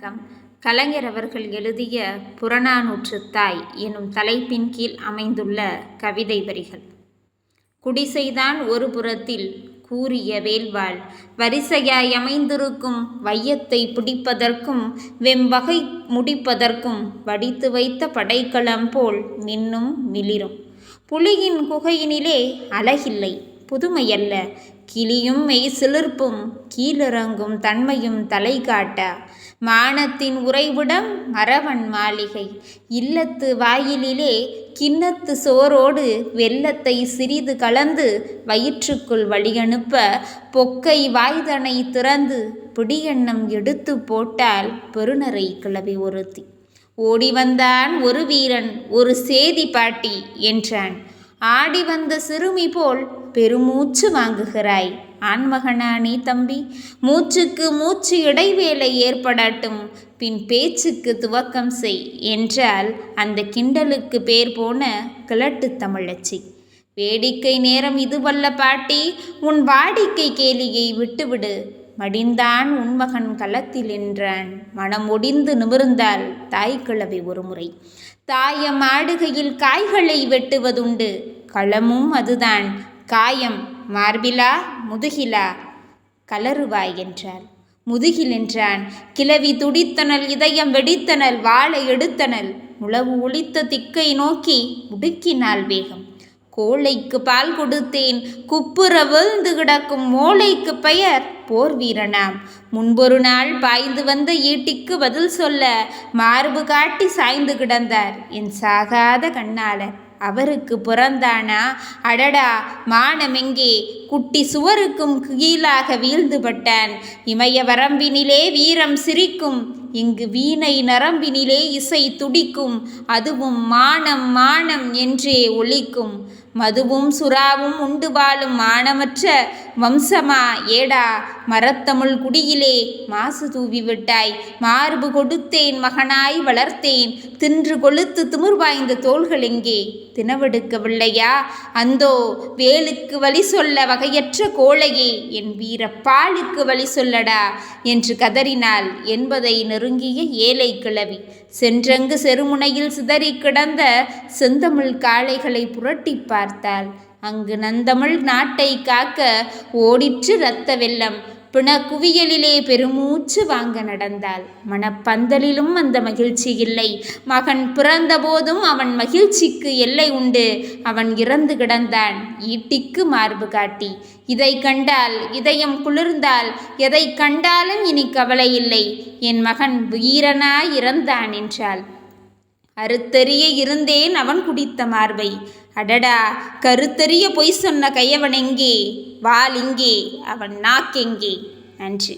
வணக்கம். கலைஞர் அவர்கள் எழுதிய புறநானூற்றுத் தாய் எனும் தலைப்பின் கீழ் அமைந்துள்ள கவிதை வரிகள். குடிசைதான் ஒரு புறத்தில் கூறிய வேல்வாள் வரிசையாய் அமைந்திருக்கும் வையத்தை பிடிப்பதற்கும் வெம்பகை முடிப்பதற்கும் வடித்து வைத்த படைக்களம் போல் மின்னும் மிளிரும். புலியின் குகையினிலே அழகில்லை. புதுமையல்ல கிளியும் மெய் சிலிர்ப்பும் கீழிறங்கும் தன்மையும் தலை காட்ட. மானத்தின் உறைவிடம் மறவன் மாளிகை. இல்லத்து வாயிலிலே கிண்ணத்து சோரோடு வெள்ளத்தை சிறிது கலந்து வயிற்றுக்குள் வழியனுப்ப பொக்கை வாய்தனை திறந்து பிடியெண்ணம் எடுத்து போட்டால் பெருநரை கிளவி ஒருத்தி. ஓடி வந்தான் ஒரு வீரன் ஒரு சேதி பாட்டி என்றான். ஆடி வந்த சிறுமி போல் பெருமூச்சு வாங்குகிறாய். ஆண்மகனா நீ தம்பி? மூச்சுக்கு மூச்சு இடைவேளை ஏற்படட்டும். பின் பேச்சுக்கு துவக்கம் செய் என்றால் அந்த கிண்டலுக்கு பேர் போன கிழட்டு தமிழச்சி. வேடிக்கை நேரம் இதுவல்ல பாட்டி. உன் வாடிக்கை கேலியை விட்டுவிடு. மடிந்தான் உன்மகன் களத்தில் என்றான். மனம் ஒடிந்து நிமிர்ந்தாள் தாய்க்கிழவி கிழவி ஒருமுறை. தாயம் ஆடுகையில் காய்களை வெட்டுவதுண்டு. களமும் அதுதான். காயம் மார்பிலா முதுகிலா கலருவாய் என்றாள். முதுகில் என்றான் கிளவி துடித்தனல் இதயம் வெடித்தனல் வாழை எடுத்தனல் முழவு ஒளித்த திக்கை நோக்கி உடுக்கினாள் வேகம். கோழைக்கு பால் கொடுத்தேன். குப்புற விழுந்து கிடக்கும் மோளைக்கு பெயர் போர் வீரனாம். முன்பொரு நாள் பாய்ந்து வந்த ஈட்டிக்கு பதில் சொல்ல மார்பு காட்டி சாய்ந்து கிடந்தார் என் சாகாத கண்ணாளர். அவருக்கு பிறந்தானா? அடடா மானமெங்கே? குட்டி சுவருக்கும் கீழாக வீழ்ந்துபட்டான். இமய வரம்பினிலே வீரம் சிரிக்கும். இங்கு வீணை நரம்பினிலே இசை துடிக்கும். அதுவும் மானம் மானம் என்றே ஒலிக்கும். மதுவும் சுறாவும் உண்டு வாழும் மானமற்ற வம்சமா? ஏடா மரத்தமிழ் குடியிலே மாசு தூவி விட்டாய். மார்பு கொடுத்தேன் மகனாய் வளர்த்தேன். தின்று கொளுத்து திமிர் வாய்ந்த தோள்கள் எங்கே? தினவெடுக்கவில்லையா? அந்தோ வேலுக்கு வழி சொல்ல வகையற்ற கோழையே என் வீரப்பாலுக்கு வழி சொல்லடா என்று கதறினாள் என்பதை நெருங்கிய ஏழை கிழவி. சென்றங்கு செருமுனையில் சிதறி கிடந்த செந்தமிழ் காளைகளை புரட்டிப்பார். பார்த்தாள். அங்கு நந்தமிழ் நாட்டை காக்க ஓடிற்று இரத்த வெள்ளம். பிண குவியலிலே பெருமூச்சு வாங்க நடந்தாள். மனப்பந்தலிலும் அந்த மகிழ்ச்சி இல்லை. மகன் பிறந்தபோதும் அவன் மகிழ்ச்சிக்கு எல்லை உண்டு. அவன் இறந்து கிடந்தான். ஈட்டிக்கு மார்பு காட்டி. இதை கண்டால் இதயம் குளிர்ந்தால் எதை கண்டாலும் இனி கவலை இல்லை. என் மகன் வீரனாய் இறந்தான் என்றாள். அறுத்தறிய இருந்தேன் அவன் குடித்த மார்பை. அடடா கருத்தறிய பொய் சொன்ன கையவன் எங்கே? வால் இங்கே அவன் நாக்கெங்கே நன்றி.